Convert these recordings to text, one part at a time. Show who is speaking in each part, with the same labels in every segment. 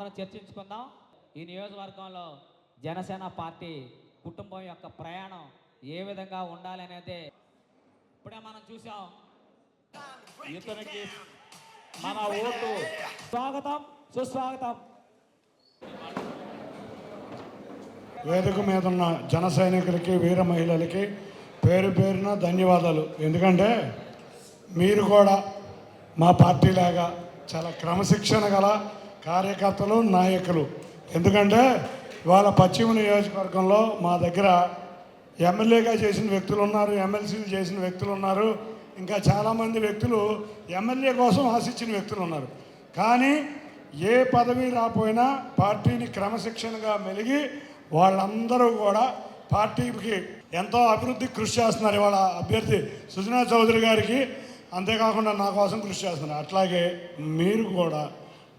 Speaker 1: అందరం చర్చించుకుందాం. ఈ నియోజకవర్గంలో జనసేన పార్టీ కుటుంబం యొక్క ప్రయాణం ఏ విధంగా ఉండాలి అనేది ఇప్పుడే మనం చూసాం.
Speaker 2: ఇతనికి మన ఓటు.
Speaker 1: స్వాగతం సుస్వాగతం.
Speaker 3: వేదిక మీద ఉన్న జన సైనికులకి వీర మహిళలకి పేరు పేరున ధన్యవాదాలు. ఎందుకంటే మీరు కూడా మా పార్టీలాగా చాలా క్రమశిక్షణ గల కార్యకర్తలు నాయకులు. ఎందుకంటే వాళ్ళ పశ్చిమ నియోజకవర్గంలో మా దగ్గర ఎమ్మెల్యేగా చేసిన వ్యక్తులు ఉన్నారు ఎమ్మెల్సీలు చేసిన వ్యక్తులు ఉన్నారు. ఇంకా చాలామంది వ్యక్తులు ఎమ్మెల్యే కోసం ఆశించిన వ్యక్తులు ఉన్నారు. కానీ ఏ పదవి రాపోయినా పార్టీని క్రమశిక్షణగా మెలిగి వాళ్ళందరూ కూడా పార్టీకి ఎంతో అభివృద్ధి కృషి చేస్తున్నారు ఇవాళ అభ్యర్థి సుజనా చౌదరి గారికి. అంతేకాకుండా నా కోసం కృషి చేస్తున్నారు. అట్లాగే మీరు కూడా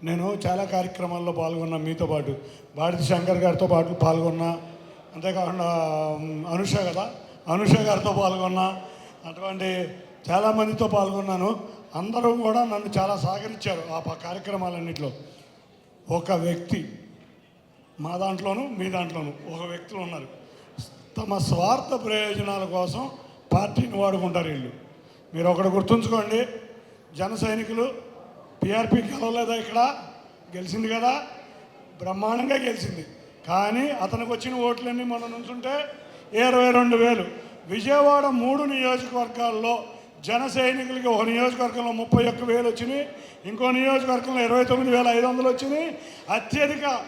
Speaker 3: నేను చాలా కార్యక్రమాల్లో పాల్గొన్నా మీతో పాటు భారతి శంకర్ గారితో పాటు పాల్గొన్నా అంతేకాకుండా అనుష కదా అనుష గారితో పాల్గొన్నా అటువంటి చాలామందితో పాల్గొన్నాను. అందరూ కూడా నన్ను చాలా సహకరించారు ఆ కార్యక్రమాలన్నింటిలో. ఒక వ్యక్తి మా దాంట్లోనూ మీ దాంట్లోనూ ఒక వ్యక్తులు ఉన్నారు. తమ స్వార్థ ప్రయోజనాల కోసం పార్టీని వాడుకుంటారు వీళ్ళు. మీరు ఒకటి గుర్తుంచుకోండి జన సైనికులు టీఆర్పీ గెలవలేదా ఇక్కడ? గెలిచింది కదా. బ్రహ్మాండంగా గెలిచింది. కానీ అతనికి వచ్చిన ఓట్లన్నీ మనం నుంచుంటే ఇరవై రెండు వేలు. విజయవాడ మూడు నియోజకవర్గాల్లో జన సైనికులకి ఒక నియోజకవర్గంలో ముప్పై ఒక్క వేలు వచ్చినాయి. ఇంకో నియోజకవర్గంలో ఇరవై తొమ్మిది వేల ఐదు వందలు వచ్చినాయి. అత్యధిక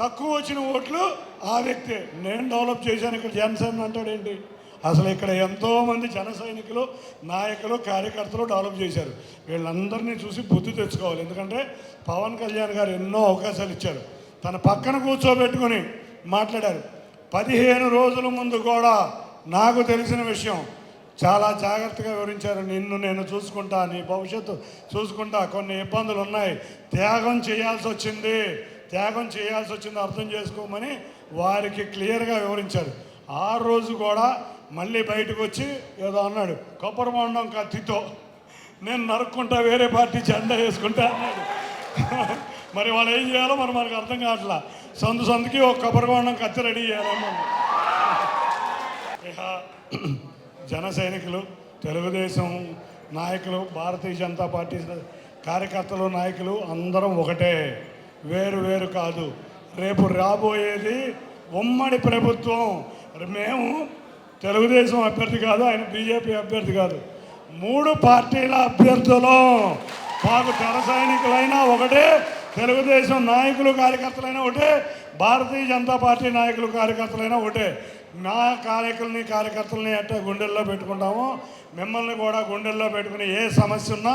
Speaker 3: తక్కువ వచ్చిన ఓట్లు ఆ వ్యక్తి. నేను డెవలప్ చేశాను ఇక్కడ. జనసేన అంటాడేంటి అసలు ఇక్కడ ఎంతోమంది జన సైనికులు నాయకులు కార్యకర్తలు డెవలప్ చేశారు. వీళ్ళందరినీ చూసి బుద్ధి తెచ్చుకోవాలి. ఎందుకంటే పవన్ కళ్యాణ్ గారు ఎన్నో అవకాశాలు ఇచ్చారు. తన పక్కన కూర్చోబెట్టుకొని మాట్లాడారు. పదిహేను రోజుల ముందు కూడా నాకు తెలిసిన విషయం చాలా జాగ్రత్తగా వివరించారు. నిన్ను నేను చూసుకుంటా నీ భవిష్యత్తు చూసుకుంటా కొన్ని ఇబ్బందులు ఉన్నాయి. త్యాగం చేయాల్సి వచ్చింది. త్యాగం చేయాల్సి వచ్చింది అర్థం చేసుకోమని వారికి క్లియర్గా వివరించారు. ఆ రోజు కూడా మళ్ళీ బయటకు వచ్చి ఏదో అన్నాడు కొబ్బరి బొండం కత్తితో నేను నరుక్కుంటా వేరే పార్టీ జెండా వేసుకుంటా అన్నాడు. మరి వాళ్ళు ఏం చేయాలో మరి మనకు అర్థం కావట్లా. సందు సందుకి ఒక కొబ్బరి బొండం కత్తి రెడీ చేయాలమ్మా. ఇక జన సైనికులు తెలుగుదేశం నాయకులు భారతీయ జనతా పార్టీ కార్యకర్తలు నాయకులు అందరం ఒకటే. వేరు వేరు కాదు. రేపు రాబోయేది ఉమ్మడి ప్రభుత్వం. మేము తెలుగుదేశం అభ్యర్థి కాదు ఆయన బీజేపీ అభ్యర్థి కాదు. మూడు పార్టీల అభ్యర్థులు మాకు తెర సైనికులైనా ఒకటే తెలుగుదేశం నాయకులు కార్యకర్తలైనా ఒకటే భారతీయ జనతా పార్టీ నాయకులు కార్యకర్తలైనా ఒకటే. నా కార్యకుల్ని కార్యకర్తల్ని అట్టే గుండెల్లో పెట్టుకుంటాము మిమ్మల్ని కూడా గుండెల్లో పెట్టుకుని ఏ సమస్య ఉన్నా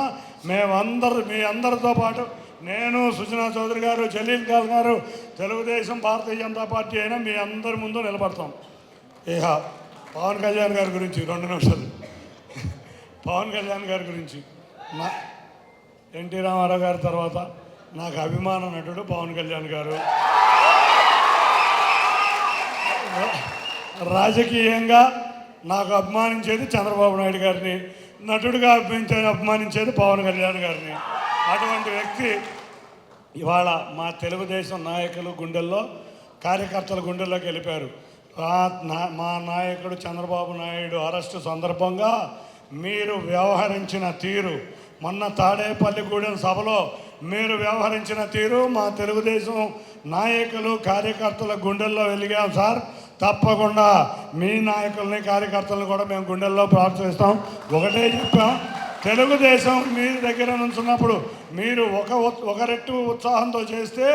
Speaker 3: మేమందరూ మీ అందరితో పాటు నేను సుజనా చౌదరి గారు జలీల్ ఖాన్ గారు తెలుగుదేశం భారతీయ జనతా పార్టీ అయినా మీ అందరి ముందు నిలబడతాం. ఏహా పవన్ కళ్యాణ్ గారి గురించి రెండు నిమిషాలు. పవన్ కళ్యాణ్ గారి గురించి నా ఎన్టీ రామారావు గారి తర్వాత నాకు అభిమాన నటుడు పవన్ కళ్యాణ్ గారు. రాజకీయంగా నాకు అభిమానించేది చంద్రబాబు నాయుడు గారిని నటుడిగా అభిమానించే అభిమానించేది పవన్ కళ్యాణ్ గారిని. అటువంటి వ్యక్తి ఇవాళ మా తెలుగుదేశం నాయకులు గుండెల్లో కార్యకర్తల గుండెల్లోకి వెళ్ళిపోయారు. మా నాయకుడు చంద్రబాబు నాయుడు అరెస్టు సందర్భంగా మీరు వ్యవహరించిన తీరు మొన్న తాడేపల్లిగూడెం సభలో మీరు వ్యవహరించిన తీరు మా తెలుగుదేశం నాయకులు కార్యకర్తల గుండెల్లో వెలిగాం సార్. తప్పకుండా మీ నాయకుల్ని కార్యకర్తలను కూడా మేము గుండెల్లో ప్రార్థిస్తాం. ఒకటే చెప్పాం తెలుగుదేశం మీ దగ్గర నుంచున్నప్పుడు మీరు ఒక ఒక రెట్టు ఉత్సాహంతో చేస్తే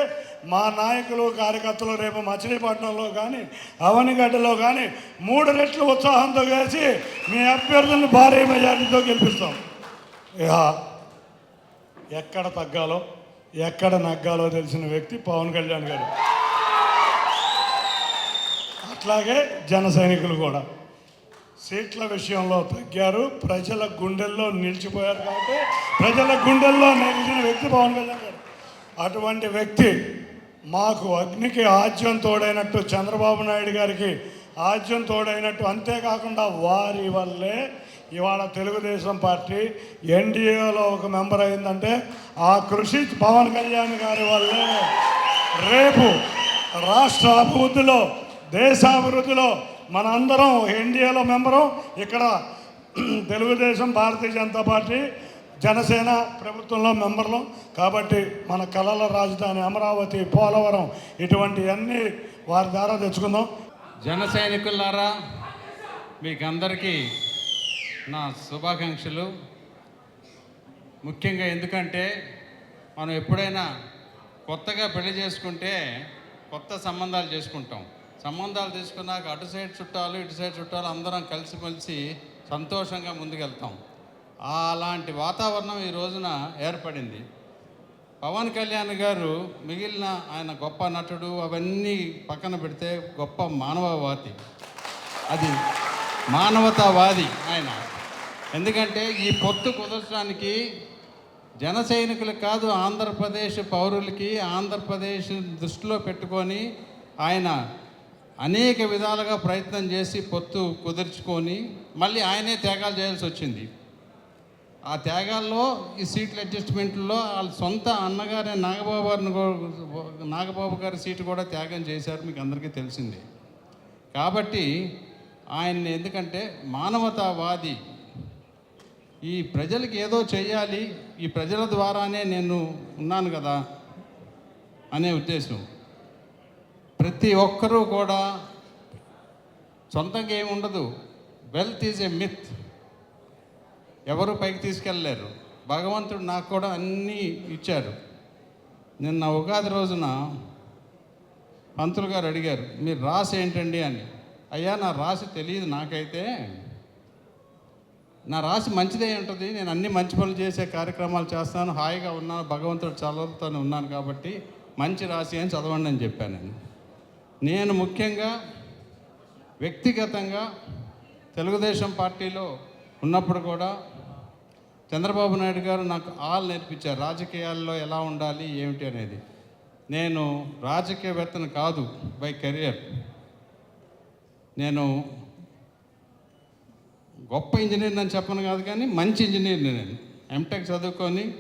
Speaker 3: మా నాయకులు కార్యకర్తలు రేపు మచిలీపట్నంలో కానీ అవనిగడ్డలో కానీ మూడు రెట్లు ఉత్సాహంతో కలిసి మీ అభ్యర్థులను భారీ మెజార్టీతో గెలిపిస్తాం. ఇక ఎక్కడ తగ్గాలో ఎక్కడ నగ్గాలో తెలిసిన వ్యక్తి పవన్ కళ్యాణ్ గారు. అట్లాగే జన సైనికులు కూడా. సీట్ల విషయంలో తగ్గారు. ప్రజల గుండెల్లో నిలిచిపోయారు కాబట్టి ప్రజల గుండెల్లో నిలిచిన వ్యక్తి పవన్ కళ్యాణ్ గారు. అటువంటి వ్యక్తి మాకు అగ్నికి ఆజ్యం తోడైనట్టు చంద్రబాబు నాయుడు గారికి ఆజ్యం తోడైనట్టు అంతేకాకుండా వారి వల్లే ఇవాళ తెలుగుదేశం పార్టీ ఎన్డీఏలో ఒక మెంబర్ అయిందంటే ఆ కృషి పవన్ కళ్యాణ్ గారి వల్లే. రేపు రాష్ట్ర అభివృద్ధిలో దేశాభివృద్ధిలో మన అందరం ఎన్డీఏలో మెంబరు. ఇక్కడ తెలుగుదేశం భారతీయ జనతా పార్టీ జనసేన ప్రభుత్వంలో మెంబర్లు. కాబట్టి మన కళల రాజధాని అమరావతి పోలవరం ఇటువంటివన్నీ వారి ద్వారా తెచ్చుకుందాం.
Speaker 4: జన సైనికులారా మీకందరికీ నా శుభాకాంక్షలు. ముఖ్యంగా ఎందుకంటే మనం ఎప్పుడైనా కొత్తగా పెళ్ళి చేసుకుంటే కొత్త సంబంధాలు చేసుకుంటాం. సంబంధాలు తీసుకున్నాక అటు సైడ్ చుట్టాలు ఇటు సైడ్ చుట్టాలు అందరం కలిసిమెలిసి సంతోషంగా ముందుకెళ్తాం. అలాంటి వాతావరణం ఈ రోజున ఏర్పడింది. పవన్ కళ్యాణ్ గారు మిగిలిన ఆయన గొప్ప నటుడు అవన్నీ పక్కన పెడితే గొప్ప మానవవాది. అది మానవతావాది ఆయన. ఎందుకంటే ఈ పొత్తు కుదర్చడానికి జన సైనికులకు కాదు ఆంధ్రప్రదేశ్ పౌరులకి ఆంధ్రప్రదేశ్ దృష్టిలో పెట్టుకొని ఆయన అనేక విధాలుగా ప్రయత్నం చేసి పొత్తు కుదుర్చుకొని మళ్ళీ ఆయనే త్యాగాలు చేయాల్సి వచ్చింది. ఆ త్యాగాల్లో ఈ సీట్ల అడ్జస్ట్మెంట్లో వాళ్ళ సొంత అన్నగారి నాగబాబు గారిని నాగబాబు గారి సీటు కూడా త్యాగం చేశారు మీకు అందరికీ తెలిసిందే. కాబట్టి ఆయన్ని ఎందుకంటే మానవతావాది. ఈ ప్రజలకి ఏదో చేయాలి ఈ ప్రజల ద్వారానే నేను ఉన్నాను కదా అనే ఉద్దేశం. ప్రతి ఒక్కరూ కూడా సొంతంగా ఏమి ఉండదు. వెల్త్ ఈజ్ ఎ మిత్ ఎవరు పైకి తీసుకెళ్ళలేరు. భగవంతుడు నాకు కూడా అన్నీ ఇచ్చారు. నిన్న ఉగాది రోజున పంతులు గారు అడిగారు మీరు రాసి ఏంటండి? అని. అయ్యా నా రాసి తెలియదు నాకైతే. నా రాసి మంచిదే ఉంటుంది. నేను అన్ని మంచి పనులు చేసే కార్యక్రమాలు చేస్తాను. హాయిగా ఉన్నాను. భగవంతుడు చదువుతాను ఉన్నాను కాబట్టి మంచి రాసి అని చదవండి అని చెప్పాను నేను. నేను ముఖ్యంగా వ్యక్తిగతంగా తెలుగుదేశం పార్టీలో ఉన్నప్పుడు కూడా చంద్రబాబు నాయుడు గారు నాకు ఆల్ నేర్పించారు. రాజకీయాల్లో ఎలా ఉండాలి ఏమిటి అనేది. నేను రాజకీయవేత్తను కాదు బై కెరియర్. నేను గొప్ప ఇంజనీర్ అని చెప్పను కాదు కానీ మంచి ఇంజనీర్ని నేను. ఎంటెక్ చదువుకొని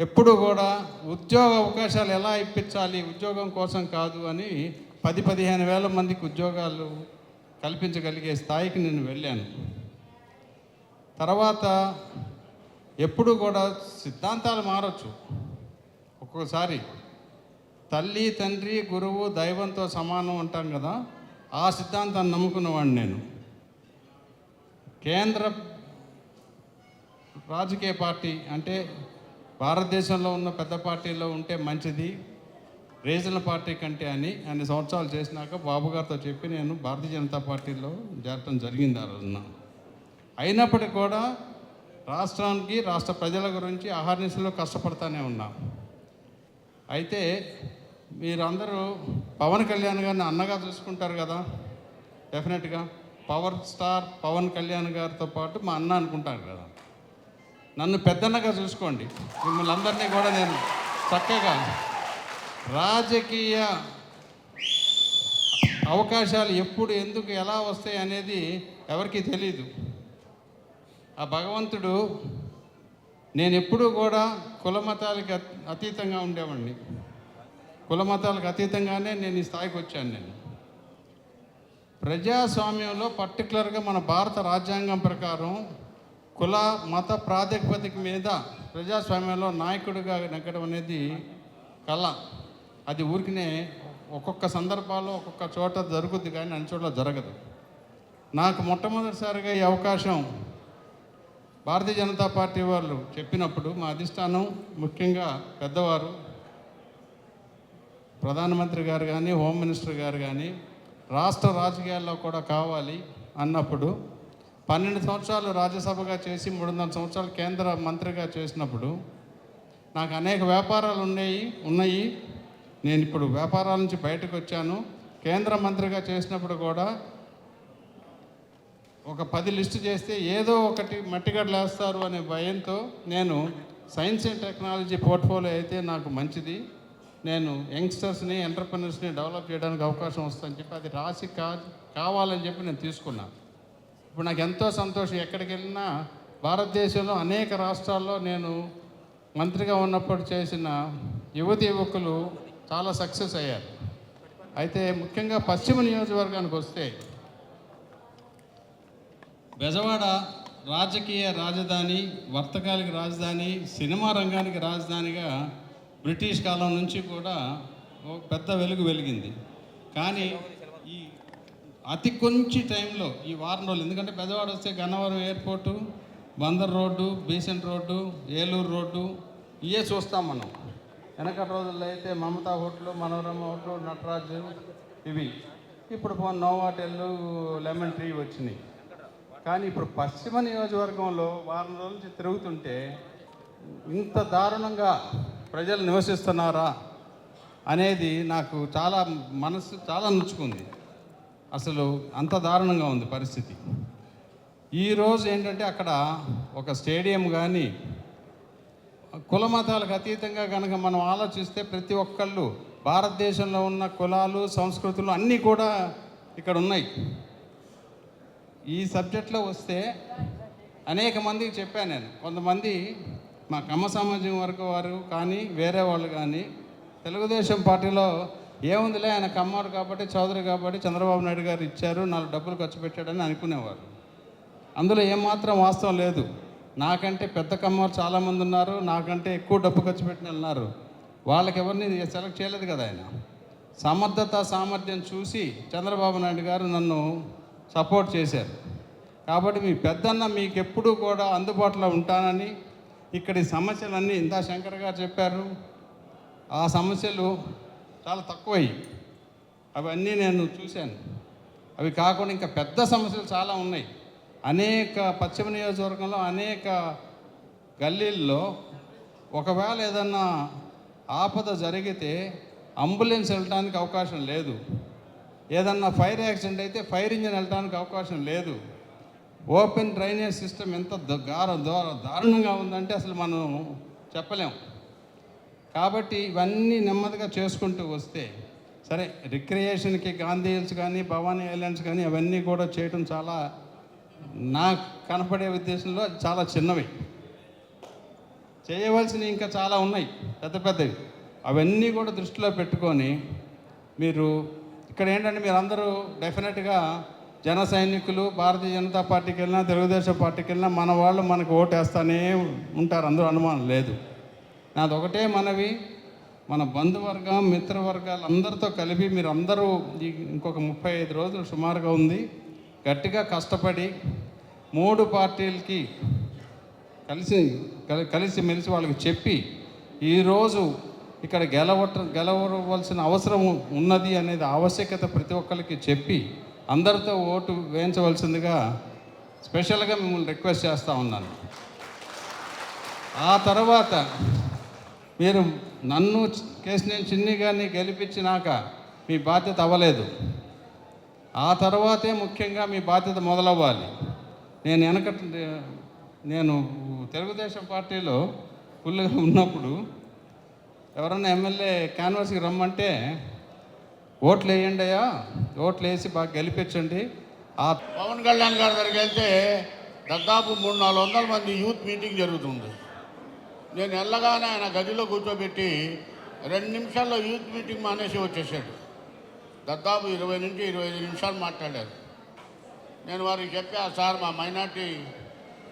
Speaker 4: ఎప్పుడు కూడా ఉద్యోగ అవకాశాలు ఎలా ఇప్పించాలి ఉద్యోగం కోసం కాదు అని పది పదిహేను వేల మందికి ఉద్యోగాలు కల్పించగలిగే స్థాయికి నేను వెళ్ళాను. తర్వాత ఎప్పుడు కూడా సిద్ధాంతాలు మారచ్చు. ఒక్కోసారి తల్లి తండ్రి గురువు దైవంతో సమానం అంటాం కదా ఆ సిద్ధాంతాన్ని నమ్ముకున్నవాడిని నేను. కేంద్ర రాజకీయ పార్టీ అంటే భారతదేశంలో ఉన్న పెద్ద పార్టీలో ఉంటే మంచిది రీజనల్ పార్టీ కంటే అని అన్ని సంవత్సరాలు చేసినాక బాబు గారితో చెప్పి నేను భారతీయ జనతా పార్టీలో చేరటం జరిగింది ఆ రోజున. అయినప్పటికీ కూడా రాష్ట్రానికి రాష్ట్ర ప్రజల గురించి ఆహార్నిశలో కష్టపడతానే ఉన్నా. అయితే మీరందరూ పవన్ కళ్యాణ్ గారిని అన్నగా చూసుకుంటారు కదా? డెఫినెట్గా పవర్ స్టార్ పవన్ కళ్యాణ్ గారితో పాటు మా అన్న అనుకుంటారు కదా? నన్ను పెద్దన్నగా చూసుకోండి. మిమ్మల్ని అందరినీ కూడా నేను చక్కగా రాజకీయ అవకాశాలు ఎప్పుడు ఎందుకు ఎలా వస్తాయి అనేది ఎవరికీ తెలియదు ఆ భగవంతుడు నేను ఎప్పుడూ కూడా కులమతాలకి అతీతంగా ఉండేవాడిని. కులమతాలకు అతీతంగానే నేను ఈ స్థాయికి వచ్చాను నేను. ప్రజాస్వామ్యంలో పర్టికులర్గా మన భారత రాజ్యాంగం ప్రకారం కుల మత ప్రాతిపదిక మీద ప్రజాస్వామ్యంలో నాయకుడిగా నెగ్గడం అనేది కళ అది ఊరికినే ఒక్కొక్క సందర్భాల్లో ఒక్కొక్క చోట జరుగుద్ది కానీ అన్ని చోట్ల జరగదు. నాకు మొట్టమొదటిసారిగా ఈ అవకాశం భారతీయ జనతా పార్టీ వాళ్ళు చెప్పినప్పుడు మా అధిష్టానం ముఖ్యంగా పెద్దవారు ప్రధానమంత్రి గారు కానీ హోమ్ మినిస్టర్ గారు కానీ రాష్ట్ర రాజకీయాల్లో కూడా కావాలి అన్నప్పుడు పన్నెండు సంవత్సరాలు రాజ్యసభగా చేసి మూడున్నర సంవత్సరాలు కేంద్ర మంత్రిగా చేసినప్పుడు నాకు అనేక వ్యాపారాలు ఉన్నాయి ఉన్నాయి. నేను ఇప్పుడు వ్యాపారాల నుంచి బయటకు వచ్చాను. కేంద్ర మంత్రిగా చేసినప్పుడు కూడా ఒక పది లిస్టు చేస్తే ఏదో ఒకటి మట్టిగడ్డలు వేస్తారు అనే భయంతో నేను సైన్స్ అండ్ టెక్నాలజీ పోర్ట్ఫోలియో అయితే నాకు మంచిది. నేను యంగ్స్టర్స్ని ఎంటర్ప్రినర్స్ని డెవలప్ చేయడానికి అవకాశం వస్తుందని చెప్పి అది రాసి కా కావాలని చెప్పి నేను తీసుకున్నాను ఇప్పుడు నాకు ఎంతో సంతోషం ఎక్కడికి వెళ్ళినా భారతదేశంలో అనేక రాష్ట్రాల్లో నేను మంత్రిగా ఉన్నప్పుడు చేసిన యువతి యువకులు చాలా సక్సెస్ అయ్యారు. అయితే ముఖ్యంగా పశ్చిమ నియోజకవర్గానికి వస్తే బెజవాడ రాజకీయ రాజధాని వర్తకాలకి రాజధాని సినిమా రంగానికి రాజధానిగా బ్రిటిష్ కాలం నుంచి కూడా ఒక పెద్ద వెలుగు వెలిగింది. కానీ ఈ అతి కొంచెం టైంలో ఈ వారం రోజులు ఎందుకంటే పెద్దవాడ వస్తే Gannavaram airport Bandar road Besant road Eluru road ఇవే చూస్తాం మనం. వెనకటి రోజుల్లో అయితే మమతా హోటలు మనోరమ హోటల్ నటరాజు ఇవి. ఇప్పుడు పో- లెమన్ ట్రీ వచ్చినాయి. కానీ ఇప్పుడు పశ్చిమ నియోజకవర్గంలో వారం రోజుల నుంచి తిరుగుతుంటే ఇంత దారుణంగా ప్రజలు నివసిస్తున్నారా అనేది నాకు చాలా మనసు చాలా నొచ్చుకుంది. అసలు అంత దారుణంగా ఉంది పరిస్థితి. ఈరోజు ఏంటంటే అక్కడ ఒక స్టేడియం కానీ కుల మతాలకు అతీతంగా కనుక మనం ఆలోచిస్తే ప్రతి ఒక్కళ్ళు భారతదేశంలో ఉన్న కులాలు సంస్కృతులు అన్నీ కూడా ఇక్కడ ఉన్నాయి. ఈ సబ్జెక్ట్లో వస్తే అనేక మందికి చెప్పాను నేను. కొంతమంది మా కమ్మ సమాజం వరకు వారు కానీ వేరే వాళ్ళు కానీ తెలుగుదేశం పార్టీలో ఏముందిలే ఆయన కమ్మారు కాబట్టి చౌదరి కాబట్టి చంద్రబాబు నాయుడు గారు ఇచ్చారు నాలుగు డబ్బులు ఖర్చు పెట్టాడని అనుకునేవారు. అందులో ఏమాత్రం వాస్తవం లేదు. నాకంటే పెద్ద కమ్మవారు చాలామంది ఉన్నారు నాకంటే ఎక్కువ డబ్బు ఖర్చు పెట్టిన ఉన్నారు. వాళ్ళకి ఎవరిని సెలెక్ట్ చేయలేదు కదా ఆయన. సమర్థత సామర్థ్యం చూసి చంద్రబాబు నాయుడు గారు నన్ను సపోర్ట్ చేశారు. కాబట్టి మీ పెద్దన్న మీకు ఎప్పుడూ కూడా అందుబాటులో ఉంటానని ఇక్కడి సమస్యలన్నీ ఇందా శంకర్ గారు చెప్పారు. ఆ సమస్యలు చాలా తక్కువయ్యి. అవన్నీ నేను చూశాను. అవి కాకుండా ఇంకా పెద్ద సమస్యలు చాలా ఉన్నాయి. అనేక పశ్చిమ నియోజకవర్గంలో అనేక గల్లీల్లో ఒకవేళ ఏదన్నా ఆపద జరిగితే అంబులెన్స్ వెళ్ళడానికి అవకాశం లేదు. ఏదన్నా ఫైర్ యాక్సిడెంట్ అయితే ఫైర్ ఇంజిన్ వెళ్ళడానికి అవకాశం లేదు. ఓపెన్ డ్రైనేజ్ సిస్టమ్ ఎంత ద- గార దారుణంగా ఉందంటే అసలు మనం చెప్పలేం. కాబట్టి ఇవన్నీ నెమ్మదిగా చేసుకుంటూ వస్తే సరే రిక్రియేషన్కి గాంధీ హిల్స్ కానీ భవానీ ఐలాండ్స్ కానీ అవన్నీ కూడా చేయడం చాలా నాకు కనపడే ఉద్దేశంలో చాలా చిన్నవి. చేయవలసినవి ఇంకా చాలా ఉన్నాయి పెద్ద పెద్దవి. అవన్నీ కూడా దృష్టిలో పెట్టుకొని మీరు ఇక్కడ ఏంటంటే మీరు అందరూ డెఫినెట్గా జన సైనికులు భారతీయ జనతా పార్టీకి వెళ్ళినా తెలుగుదేశం పార్టీకి వెళ్ళినా మన వాళ్ళు మనకు ఓటు వేస్తానే ఉంటారు. అందరూ అనుమానం లేదు. నాది ఒకటే మనవి మన బంధువర్గం మిత్రవర్గాలు అందరితో కలిపి మీరు అందరూ ఇంకొక ముప్పై ఐదు రోజులు సుమారుగా ఉంది. గట్టిగా కష్టపడి మూడు పార్టీలకి కలిసి కలి- కలిసి మెలిసి వాళ్ళకి చెప్పి ఈరోజు ఇక్కడ గెలవట గెలవవలసిన అవసరం ఉన్నది అనేది ఆవశ్యకత ప్రతి ఒక్కరికి చెప్పి అందరితో ఓటు వేయించవలసిందిగా స్పెషల్గా మిమ్మల్ని రిక్వెస్ట్ చేస్తూ ఉన్నాను. ఆ తర్వాత మీరు నన్ను కేసినేని చిన్ని గారిని గెలిపించినాక మీ బాధ్యత అవ్వలేదు. ఆ తర్వాతే ముఖ్యంగా మీ బాధ్యత మొదలవ్వాలి. నేను వెనక నేను తెలుగుదేశం పార్టీలో ఫుల్గా ఉన్నప్పుడు ఎవరన్నా ఎమ్మెల్యే క్యాన్వాస్కి రమ్మంటే ఓట్లు వేయండి అయ్యా ఓట్లు వేసి బాగా గెలిపించండి. ఆ
Speaker 2: పవన్ కళ్యాణ్ గారి దగ్గరికి వెళ్తే దాదాపు మూడు నాలుగు వందల మంది యూత్ మీటింగ్ జరుగుతుంది. నేను వెళ్ళగానే ఆయన గదిలో కూర్చోబెట్టి రెండు నిమిషాల్లో యూత్ మీటింగ్ మానేసి వచ్చేసాడు. దాదాపు ఇరవై నుంచి ఇరవై ఐదు నిమిషాలు మాట్లాడారు. నేను వారికి చెప్పా సార్ మా మైనార్టీ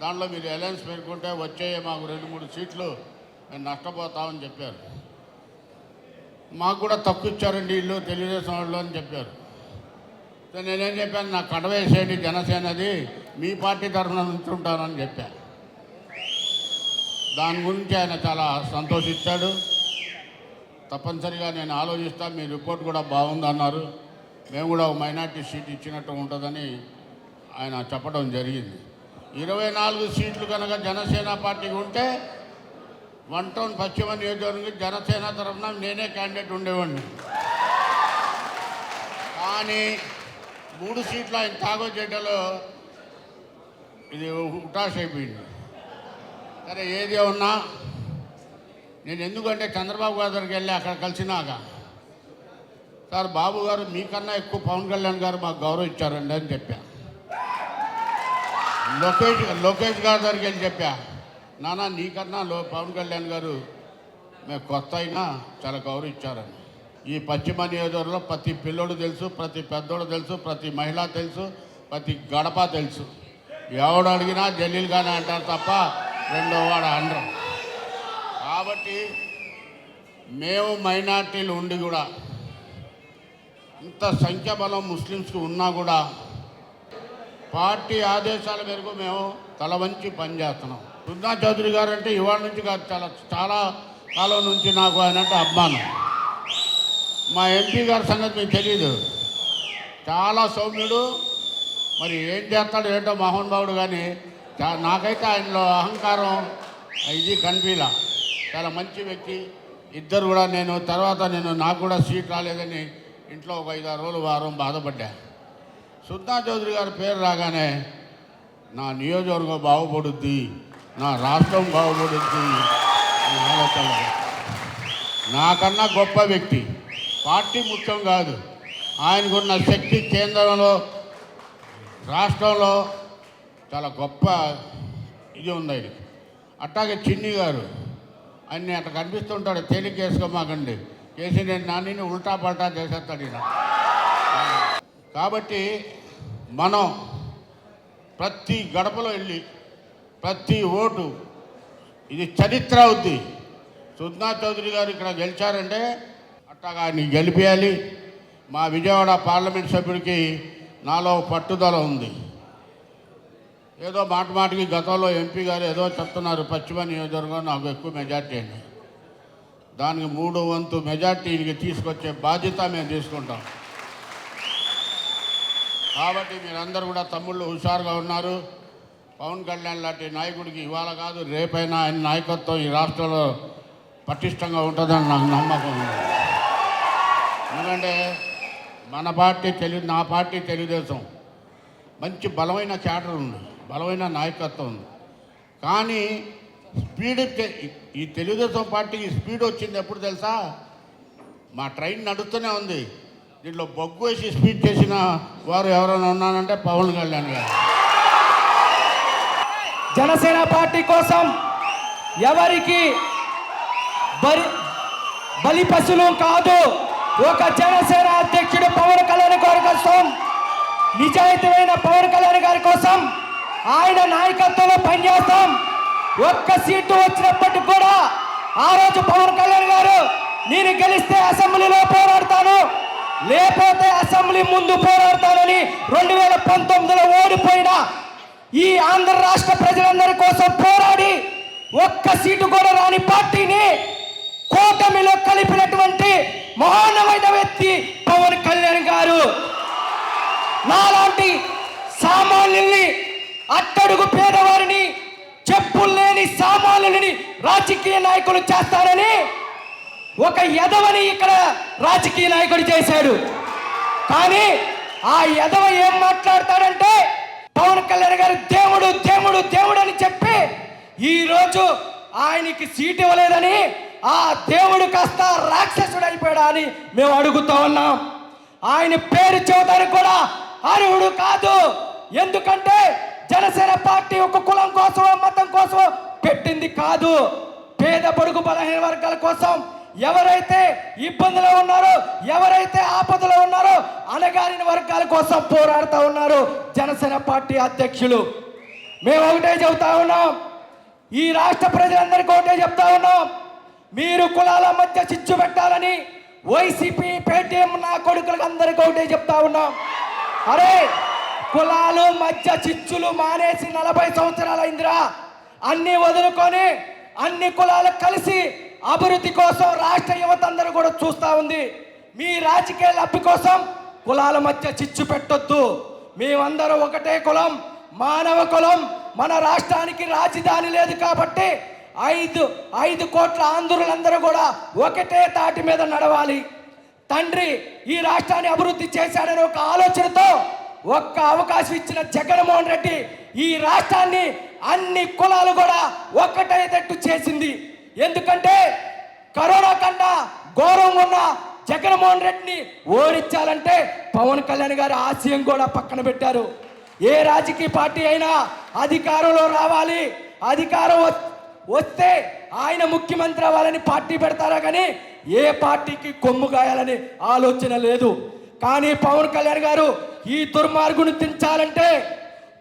Speaker 2: దాంట్లో మీరు అలయన్స్ పెట్టుకుంటే వచ్చే మాకు రెండు మూడు సీట్లు మేము నష్టపోతామని చెప్పారు. మాకు కూడా తప్పు ఇచ్చారండి ఇల్లు తెలుగుదేశం వాళ్ళు అని చెప్పారు. సో నేనేం చెప్పాను నాకు కడవేసేయండి జనసేనది మీ పార్టీ తరఫున ఉంచుంటానని చెప్పాను దాని గురించి ఆయన చాలా సంతోషించాడు. తప్పనిసరిగా నేను ఆలోచిస్తా మీ రిపోర్ట్ కూడా బాగుందన్నారు. మేము కూడా మైనార్టీ సీట్ ఇచ్చినట్టు ఉంటుందని ఆయన చెప్పడం జరిగింది. ఇరవై నాలుగు సీట్లు కనుక జనసేన పార్టీకి ఉంటే వన్ టౌన్ పశ్చిమ నియోజకవర్గం జనసేన తరఫున నేనే క్యాండిడేట్ ఉండేవాడిని. కానీ మూడు సీట్లు ఆయన తాగొచ్చేటలో ఇది హుటాష్ అయిపోయింది సరే ఏది ఉన్నా నేను ఎందుకంటే చంద్రబాబు గారి దగ్గరికి వెళ్ళి అక్కడ కలిసినాక సార్ బాబు గారు మీకన్నా ఎక్కువ పవన్ కళ్యాణ్ గారు మాకు గౌరవం ఇచ్చారండి అని చెప్పా. లోకేష్ లోకేష్ గారి దగ్గరికి వెళ్ళి చెప్పా. నానా నీకన్నా లో పవన్ కళ్యాణ్ గారు మేము కొత్త అయినా చాలా గౌరవం ఇచ్చారని ఈ పశ్చిమ నియోజకవర్గంలో ప్రతి పిల్లోడు తెలుసు ప్రతి పెద్దోడు తెలుసు ప్రతి మహిళ తెలుసు ప్రతి గడప తెలుసు. ఎవడు అడిగినా జలీల్ అంటారు తప్ప రెండో వాడు అండరు కాబట్టి మేము మైనార్టీలు ఉండి కూడా ఇంత సంఖ్యాబలం ముస్లిమ్స్కి ఉన్నా కూడా పార్టీ ఆదేశాల మేరకు మేము తల వంచి పనిచేస్తున్నాం సున్నా చౌదరి గారు అంటే ఇవాళ నుంచి కాదు చాలా చాలా కాలం నుంచి నాకు ఆయన అంటే అభిమానం. మా ఎంపీ గారి సంగతి మీకు తెలియదు చాలా సౌమ్యుడు. మరి ఏం చేస్తాడు ఏంటో మోహన్ బాబుడు కానీ నాకైతే ఆయనలో అహంకారం ఇది కనిపించలా చాలా మంచి వ్యక్తి. ఇద్దరు కూడా నేను తర్వాత నేను నాకు కూడా సీట్ రాలేదని ఇంట్లో ఒక ఐదు ఆరు రోజులు వారం బాధపడ్డా. సుల్తా చౌదరి గారి పేరు రాగానే నా నియోజకవర్గం బాగుపడుద్ది నా రాష్ట్రం బాగుపడుద్ది అని ఆలోచన నాకన్నా గొప్ప వ్యక్తి పార్టీ ముఖ్యం కాదు. ఆయనకున్న శక్తి కేంద్రంలో రాష్ట్రంలో చాలా గొప్ప ఇది ఉంది ఆయనకి. అట్టాగే చిన్ని గారు అన్ని అట్లా కనిపిస్తుంటాడు. తేలిక చేసుకోమాకండి. చేసి నేను నాన్నని ఉల్టా పల్టా చేసేస్తాడు ఈయన. కాబట్టి మనం ప్రతి గడపలో వెళ్ళి ప్రతి ఓటు ఇది చరిత్ర అవుద్ది. సుజ్నా చౌదరి గారు ఇక్కడ గెలిచారంటే అట్టగా ఆయన గెలిపేయాలి. మా విజయవాడ పార్లమెంట్ సభ్యుడికి నాలో పట్టుదల ఉంది. ఏదో మాట మాటికి గతంలో ఎంపీ గారు ఏదో చెప్తున్నారు పశ్చిమ నియోజకవర్గం నాకు ఎక్కువ మెజార్టీ అండి. దానికి మూడు వంతు మెజార్టీకి తీసుకొచ్చే బాధ్యత మేము తీసుకుంటాం. కాబట్టి మీరందరూ కూడా తమ్ముళ్ళు హుషారుగా ఉన్నారు. పవన్ కళ్యాణ్ లాంటి నాయకుడికి ఇవాళ కాదు రేపైనా ఆయన నాయకత్వం ఈ రాష్ట్రంలో పటిష్టంగా ఉంటుందని నాకు నమ్మకం ఉంది. ఎందుకంటే మన పార్టీ తెలుగు నా పార్టీ తెలుగుదేశం. మంచి బలమైన క్యాడర్ ఉంది. బలమైన నాయకత్వం ఉంది. కానీ స్పీడ్ ఈ తెలుగుదేశం పార్టీకి స్పీడ్ వచ్చింది ఎప్పుడు తెలుసా? మా ట్రైన్ నడుస్తూనే ఉంది. దీంట్లో బొగ్గు వేసి స్పీడ్ చేసిన వారు ఎవరైనా ఉన్నానంటే పవన్ కళ్యాణ్ గారు.
Speaker 5: జనసేన పార్టీ కోసం ఎవరికి బలి బలి పశువులు కాదు ఒక జనసేన అధ్యక్షుడు పవన్ కళ్యాణ్ గారి కోసం నిజాయితీమైన పవన్ కళ్యాణ్ గారి కోసం ఆయన నాయకత్వంలో పనిచేస్తాం. ఒక్క సీటు వచ్చినప్పటికి కూడా ఆ రోజు పవన్ కళ్యాణ్ గారు నేను గెలిస్తే అసెంబ్లీలో పోరాడతాను. లేకపోతే అసెంబ్లీ ముందు పోరాడతానని రెండు వేల పంతొమ్మిదిలో ఓడిపోయిన ఈ ఆంధ్ర రాష్ట్ర ప్రజలందరి కోసం పోరాడి ఒక్క సీటు కూడా రాని పార్టీని కూటమిలో కలిపినటువంటి మహానమైన వ్యక్తి పవన్ కళ్యాణ్ గారు. నాలాంటి సామాన్యుల్ని అట్టడుగు పేదవారిని చెప్పులు లేని సామాన్యులని రాజకీయ నాయకులు చేస్తారని ఒక ఎదవని ఇక్కడ రాజకీయ నాయకుడు చేశాడు. కానీ ఆ ఎదవ ఏం మాట్లాడతాడంటే పవన్ కళ్యాణ్ గారు దేవుడు దేవుడు దేవుడు అని చెప్పి ఈరోజు ఆయనకి సీట్ ఇవ్వలేదని ఆ దేవుడు కాస్త రాక్షసుడు అయిపోయాడా అని మేము అడుగుతా ఉన్నాం. ఆయన పేరు చెబుతానికి కూడా అర్హుడు కాదు. ఎందుకంటే జనసేన పార్టీ ఒక కులం కోసం మతం కోసం పెట్టింది కాదు. పేద పొడుగు బలహీన వర్గాల కోసం ఎవరైతే ఇబ్బందులో ఉన్నారో ఎవరైతే ఆపదలో ఉన్నారో అనగారిన వర్గాల కోసం పోరాడుతూ ఉన్నారు జనసేన పార్టీ అధ్యక్షులు. మేము ఒకటే చెబుతా ఉన్నాం. ఈ రాష్ట్ర ప్రజలందరికీ ఒకటే చెప్తా ఉన్నాం. మీరు కులాల మధ్య చిచ్చు పెట్టాలని వైసీపీ పేటీఎం నా కొడుకులకు అందరికీ ఒకటే చెప్తా ఉన్నాం. అరే కులాలు మధ్య చిచ్చులు మానేసి నలభై సంవత్సరాలైందిరా అన్ని వదులుకొని అన్ని కులాలు కలిసి అభివృద్ధి కోసం రాష్ట్ర యువత అందరూ కూడా చూస్తా ఉంది. మీ రాజకీయ లబ్ధి కోసం కులాల మధ్య చిచ్చు పెట్టొద్దు. మేమందరూ ఒకటే కులం మానవ కులం. మన రాష్ట్రానికి రాజధాని లేదు కాబట్టి ఐదు ఐదు కోట్ల ఆంధ్రులందరూ కూడా ఒకటే తాటి మీద నడవాలి. తండ్రి ఈ రాష్ట్రాన్ని అభివృద్ధి చేశాడని ఒక ఆలోచనతో ఒక్క అవకాశం ఇచ్చిన జగన్మోహన్ రెడ్డి ఈ రాష్ట్రాన్ని అన్ని కులాలు కూడా ఒక్కటయ్యేటట్టు చేసింది. ఎందుకంటే కరోనా కన్నా గౌరవం ఉన్న జగన్మోహన్ రెడ్డిని ఓడించాలంటే పవన్ కళ్యాణ్ గారి ఆశయం కూడా పక్కన పెట్టారు. ఏ రాజకీయ పార్టీ అయినా అధికారంలో రావాలి. అధికారం వ- వస్తే ఆయన ముఖ్యమంత్రి అవ్వాలని పార్టీ పెడతారా కానీ ఏ పార్టీకి కొమ్ము గాయాలని ఆలోచన లేదు. కానీ పవన్ కళ్యాణ్ గారు ఈ దుర్మార్గుని దించాలంటే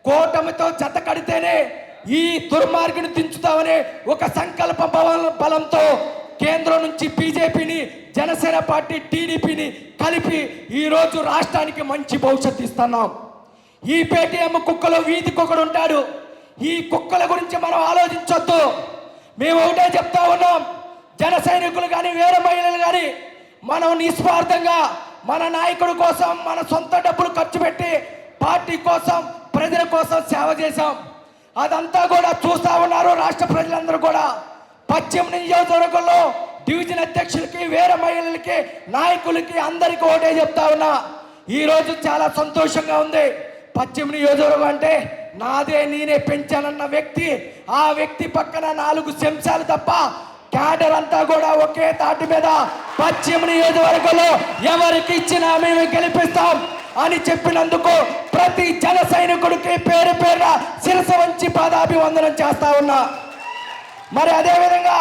Speaker 5: కూటమితో చెత్త కడితేనే ఈ దుర్మార్గుని దించుతామనే ఒక సంకల్ప బలం- బలంతో కేంద్రం నుంచి బీజేపీని జనసేన పార్టీ టీడీపీని కలిపి ఈరోజు రాష్ట్రానికి మంచి భవిష్యత్తు ఇస్తున్నాం. ఈ పేటీఎం కుక్కలో వీధి కుక్కడు ఉంటాడు. ఈ కుక్కల గురించి మనం ఆలోచించొద్దు. మేము ఒకటే చెప్తా ఉన్నాం. జన సైనికులు కానీ వేరే మహిళలు కానీ మనం నిస్వార్థంగా మన నాయకుడి కోసం మన సొంత డబ్బులు ఖర్చు పెట్టి పార్టీ కోసం ప్రజల కోసం సేవ చేశాం. అదంతా కూడా చూస్తా ఉన్నారు రాష్ట్ర ప్రజలందరూ కూడా. పశ్చిమ నియోజకవర్గంలో డివిజన్ అధ్యక్షులకి వేరే మహిళలకి నాయకులకి అందరికీ ఒకటే చెప్తా ఉన్నా. ఈరోజు చాలా సంతోషంగా ఉంది. పశ్చిమ నియోజకవర్గం అంటే నాదే నేనే పెంచానన్న వ్యక్తి ఆ వ్యక్తి పక్కన నాలుగు శంశాలు తప్ప క్యాడర్ అంతా కూడా ఒకే తాటి మీద పశ్చిమ నియోజకవర్గంలో ఎవరికి ఇచ్చినా మేము గెలిపిస్తాం అని చెప్పినందుకు ప్రతి జన సైనికుడికి పేరు పేరున శిరస వంచి పాదాభివందనం చేస్తా ఉన్నా. మరి అదే విధంగా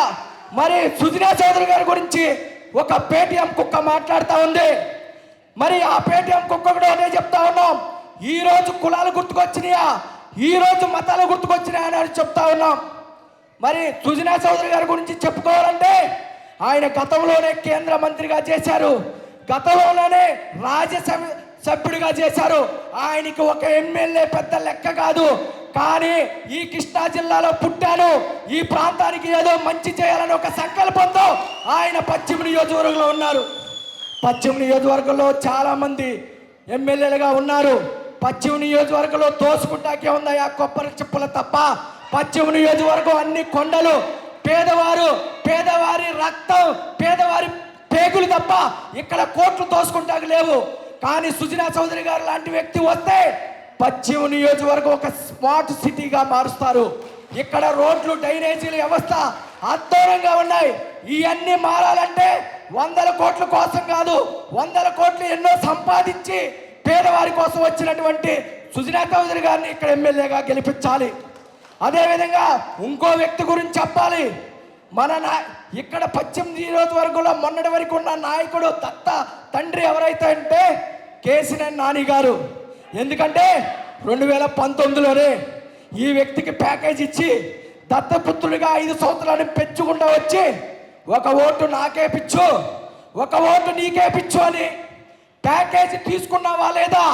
Speaker 5: మరి సుజనా చౌదరి గారి గురించి ఒక పేటిఎం కుక్క మాట్లాడుతూ ఉంది. మరి ఆ పేటిఎం కుక్క కూడా అదే చెప్తా ఉన్నాం. ఈరోజు కులాలు గుర్తుకొచ్చినాయా? ఈ రోజు మతాలు గుర్తుకొచ్చినాయా అని చెప్తా ఉన్నాం. మరి సుజనా చౌదరి గారి గురించి చెప్పుకోవాలంటే ఆయన గతంలోనే కేంద్ర మంత్రిగా చేశారు. గతంలోనే రాజ్యసభ సభ్యుడిగా చేశారు. ఆయనకి ఒక ఎమ్మెల్యే పెద్ద లెక్క కాదు. కానీ ఈ కృష్ణా జిల్లాలో పుట్టాను. ఈ ప్రాంతానికి ఏదో మంచి చేయాలని ఒక సంకల్పంతో ఆయన పశ్చిమ నియోజకవర్గంలో ఉన్నారు. పశ్చిమ నియోజకవర్గంలో చాలామంది ఎమ్మెల్యేలుగా ఉన్నారు. పశ్చిమ నియోజకవర్గంలో తోసుకుంటాకే ఉన్నాయా ఆ కొబ్బరి చెప్పుల తప్ప. పశ్చిమ నియోజకవర్గం అన్ని కొండలు పేదవారు పేదవారి రక్తం పేదవారి పేగులు తప్ప ఇక్కడ కోట్లు తోసుకుంటాకు లేవు. కానీ సుజనా చౌదరి గారు లాంటి వ్యక్తి వస్తే పశ్చిమ నియోజకవర్గం ఒక స్మార్ట్ సిటీగా మారుస్తారు. ఇక్కడ రోడ్లు డ్రైనేజీల వ్యవస్థ అద్భుతంగా ఉన్నాయి. ఇవన్నీ మారాలంటే వందల కోట్ల కోసం కాదు వందల కోట్లు ఎన్నో సంపాదించి పేదవారి కోసం వచ్చినటువంటి సుజనా చౌదరి గారిని ఇక్కడ ఎమ్మెల్యేగా గెలిపించాలి. అదేవిధంగా ఇంకో వ్యక్తి గురించి చెప్పాలి. మన నా ఇక్కడ పశ్చిమ వరకులో మొన్నటి వరకు ఉన్న నాయకుడు దత్త తండ్రి ఎవరైతే అంటే కేసీఆర్ నాని గారు. ఎందుకంటే రెండు వేల పంతొమ్మిదిలోనే ఈ వ్యక్తికి ప్యాకేజ్ ఇచ్చి దత్తపుత్రుడిగా ఐదు సంవత్సరాలు పెంచుకుంటూ వచ్చి ఒక ఓటు నాకే పిచ్చు ఒక ఓటు నీకే పిచ్చు అని ప్యాకేజీ తీసుకున్నావా లేదా?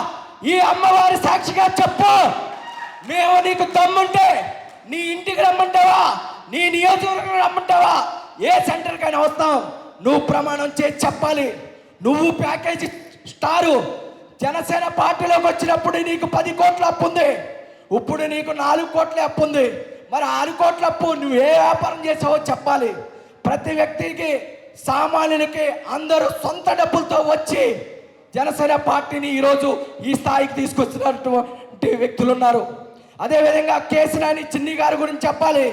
Speaker 5: ఈ అమ్మవారి సాక్షిగా చెప్పు. మేము నీకు దమ్ముంటే నీ ఇంటికి రమ్మంటావా? నీ నియోజకవర్గం రమ్మంటావా? ఏ సెంటర్కైనా వస్తాం. నువ్వు ప్రమాణం చేసి చెప్పాలి. నువ్వు ప్యాకేజీ స్టారు. జనసేన పార్టీలోకి వచ్చినప్పుడు నీకు పది కోట్ల అప్పు ఉంది. ఇప్పుడు నీకు నాలుగు కోట్ల అప్పు ఉంది. మరి ఆరు కోట్ల అప్పు నువ్వు ఏ వ్యాపారం చేసావో చెప్పాలి. ప్రతి వ్యక్తికి సామాన్యులకి అందరూ సొంత డబ్బులతో వచ్చి జనసేన పార్టీని ఈరోజు ఈ స్థాయికి తీసుకొచ్చినటువంటి వ్యక్తులు ఉన్నారు. అదేవిధంగా కేసినాని చిన్ని గారి గురించి చెప్పాలి.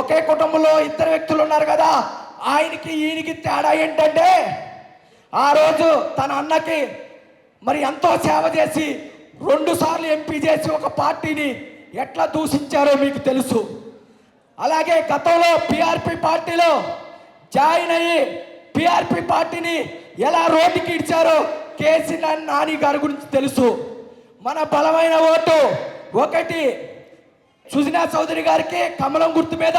Speaker 5: ఒకే కుటుంబంలో ఇద్దరు వ్యక్తులు ఉన్నారు కదా ఆయనకి ఈయనకి తేడా ఏంటంటే ఆ రోజు తన అన్నకి మరి ఎంతో సేవ చేసి రెండు సార్లు ఎంపీ చేసి ఒక పార్టీని ఎట్లా దూషించారో మీకు తెలుసు. అలాగే గతంలో పిఆర్పి పార్టీలో జాయిన్ అయ్యి పిఆర్పి పార్టీని ఎలా రోడ్డుకి ఇచ్చారో కేసీ నాని గారి గురించి తెలుసు. మన బలమైన ఓటు ఒకటి సుజనా చౌదరి గారికి కమలం గుర్తు మీద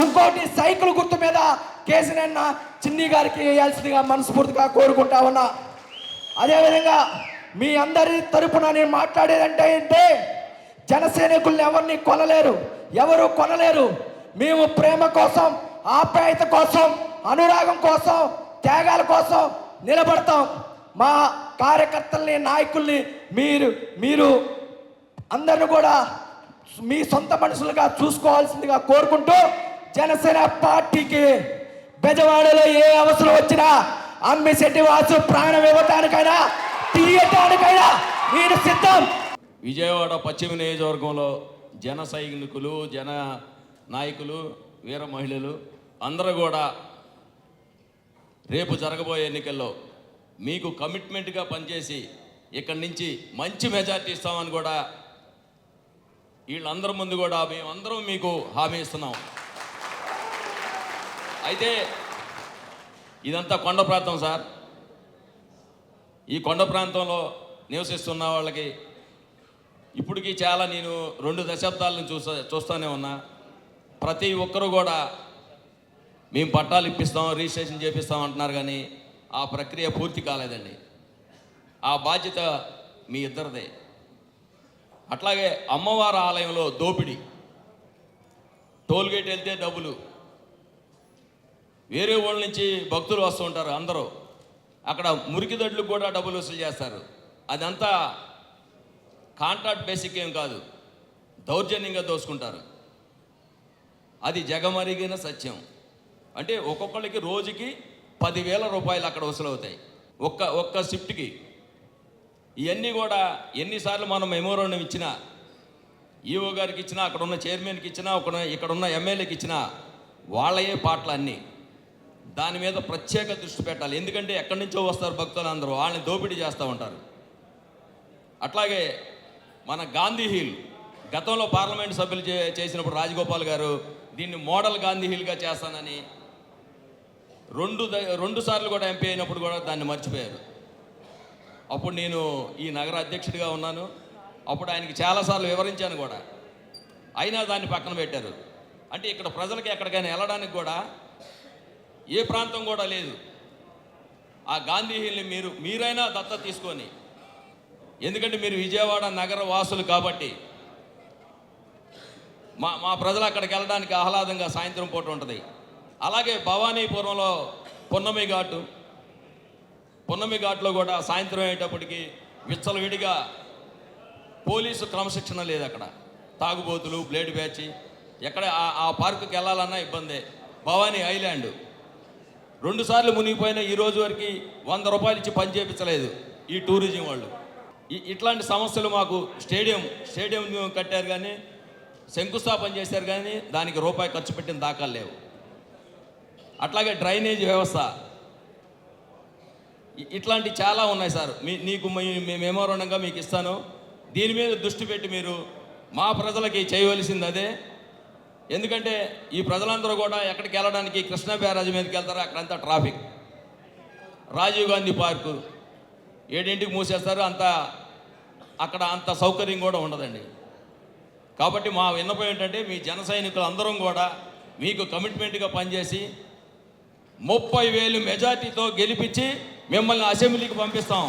Speaker 5: ఇంకోటి సైకిల్ గుర్తు మీద కేసీనన్న చిన్ని గారికి వేయాల్సిందిగా మనస్ఫూర్తిగా కోరుకుంటా ఉన్నా. అదేవిధంగా మీ అందరి తరపున నేను మాట్లాడేదంటే ఏంటే జనసైనికుల్ని ఎవరిని కొనలేరు ఎవరు కొనలేరు. మేము ప్రేమ కోసం ఆప్యాయత కోసం అనురాగం కోసం త్యాగాల కోసం నిలబడతాం. మా కార్యకర్తల్ని నాయకుల్ని మీరు మీరు అందరిని కూడా మీ సొంత మనుషులుగా చూసుకోవాల్సిందిగా కోరుకుంటూ జనసేన పార్టీకి బెజవాడలో ఏ అవసరం వచ్చినా అమ్మిశెట్టి వాసు ప్రాణం ఇవ్వటానికైనా తీయటానికైనా మీరు సిద్ధం.
Speaker 6: విజయవాడ పశ్చిమ నియోజకవర్గంలో జన సైనికులు జన నాయకులు వీర మహిళలు అందరూ కూడా రేపు జరగబోయే ఎన్నికల్లో మీకు కమిట్మెంట్గా పనిచేసి ఇక్కడి నుంచి మంచి మెజార్టీ ఇస్తామని కూడా వీళ్ళందరి ముందు కూడా మేమందరం మీకు హామీ ఇస్తున్నాం. అయితే ఇదంతా కొండ ప్రాంతం సార్. ఈ కొండ ప్రాంతంలో నివసిస్తున్న వాళ్ళకి ఇప్పటికీ చాలా నేను రెండు దశాబ్దాలను చూస్తా చూస్తూనే ఉన్నా. ప్రతి ఒక్కరూ కూడా మేము పట్టాలు ఇప్పిస్తాం రిజిస్ట్రేషన్ చేపిస్తాం అంటున్నారు కానీ ఆ ప్రక్రియ పూర్తి కాలేదండి. ఆ బాధ్యత మీ ఇద్దరిదే. అట్లాగే అమ్మవారి ఆలయంలో దోపిడీ. టోల్గేట్ వెళ్తే డబ్బులు. వేరే ఊళ్ళ నుంచి భక్తులు వస్తూ ఉంటారు అందరూ. అక్కడ మురికి దడ్లకు కూడా డబ్బులు వసూలు చేస్తారు. అదంతా కాంట్రాక్ట్ బేసిక్ ఏం కాదు. దౌర్జన్యంగా దోసుకుంటారు అది జగమరిగిన సత్యం. అంటే ఒక్కొక్కరికి రోజుకి పదివేల రూపాయలు అక్కడ వసూలవుతాయి. ఒక్క ఒక్క షిఫ్ట్కి. ఇవన్నీ కూడా ఎన్నిసార్లు మనం మెమోరాండం ఇచ్చినా ఈఓ గారికి ఇచ్చినా అక్కడ ఉన్న చైర్మన్కి ఇచ్చినా ఒక ఇక్కడ ఉన్న ఎమ్మెల్యేకి ఇచ్చినా వాళ్ళయే పాటలు అన్నీ. దాని మీద ప్రత్యేక దృష్టి పెట్టాలి. ఎందుకంటే ఎక్కడి నుంచో వస్తారు భక్తులు అందరూ వాళ్ళని దోపిడీ చేస్తూ ఉంటారు. అట్లాగే మన గాంధీ హిల్ గతంలో పార్లమెంట్ సభ్యులు చే చేసినప్పుడు రాజగోపాల్ గారు దీన్ని మోడల్ గాంధీ హిల్గా చేస్తానని రెండు ద- రెండు సార్లు కూడా ఎంపీ అయినప్పుడు కూడా దాన్ని మర్చిపోయారు. అప్పుడు నేను ఈ నగర అధ్యక్షుడిగా ఉన్నాను. అప్పుడు ఆయనకి చాలాసార్లు వివరించాను కూడా. అయినా దాన్ని పక్కన పెట్టారు. అంటే ఇక్కడ ప్రజలకి ఎక్కడికైనా వెళ్ళడానికి కూడా ఏ ప్రాంతం కూడా లేదు. ఆ గాంధీ హిల్ని మీరు మీరైనా దత్త తీసుకొని ఎందుకంటే మీరు విజయవాడ నగర వాసులు కాబట్టి మా మా ప్రజలు అక్కడికి వెళ్ళడానికి ఆహ్లాదంగా సాయంత్రం పూట ఉంటుంది. అలాగే భవానీపురంలో పున్నమి ఘాటు పున్నమి ఘాట్లో కూడా సాయంత్రం అయ్యేటప్పటికి విచ్చలవిడిగా పోలీసు క్రమశిక్షణ లేదు అక్కడ. తాగుబోతులు బ్లేడ్ బ్యాచ్. ఎక్కడ ఆ- పార్కుకి వెళ్ళాలన్నా ఇబ్బందే. భవానీ ఐలాండ్. రెండుసార్లు మునిగిపోయిన ఈ రోజు వరకు వంద రూపాయలు ఇచ్చి పని చేయించలేదు ఈ టూరిజం వాళ్ళు. ఇట్లాంటి సమస్యలు మాకు స్టేడియం స్టేడియం కట్టారు కానీ శంకుస్థాపన చేశారు కానీ దానికి రూపాయి ఖర్చు పెట్టిన దాఖలు లేవు. అట్లాగే డ్రైనేజ్ వ్యవస్థ. ఇట్లాంటి చాలా ఉన్నాయి సార్. మీ నీకు మీ- మెమోరండంగా మీకు ఇస్తాను. దీని మీద దృష్టి పెట్టి మీరు మా ప్రజలకి చేయవలసింది అదే. ఎందుకంటే ఈ ప్రజలందరూ కూడా ఎక్కడికి వెళ్ళడానికి కృష్ణా బ్యారాజు మీదకి వెళ్తారో? అక్కడంతా ట్రాఫిక్. రాజీవ్ గాంధీ పార్కు. ఏడింటికి మూసేస్తారు. అంత అక్కడ అంత సౌకర్యం కూడా ఉండదండి. కాబట్టి మా విన్నపం ఏంటంటే మీ జన సైనికులు అందరం కూడా మీకు కమిట్మెంట్గా పనిచేసి ముప్పై వేలు మెజార్టీతో గెలిపించి మిమ్మల్ని అసెంబ్లీకి పంపిస్తాం.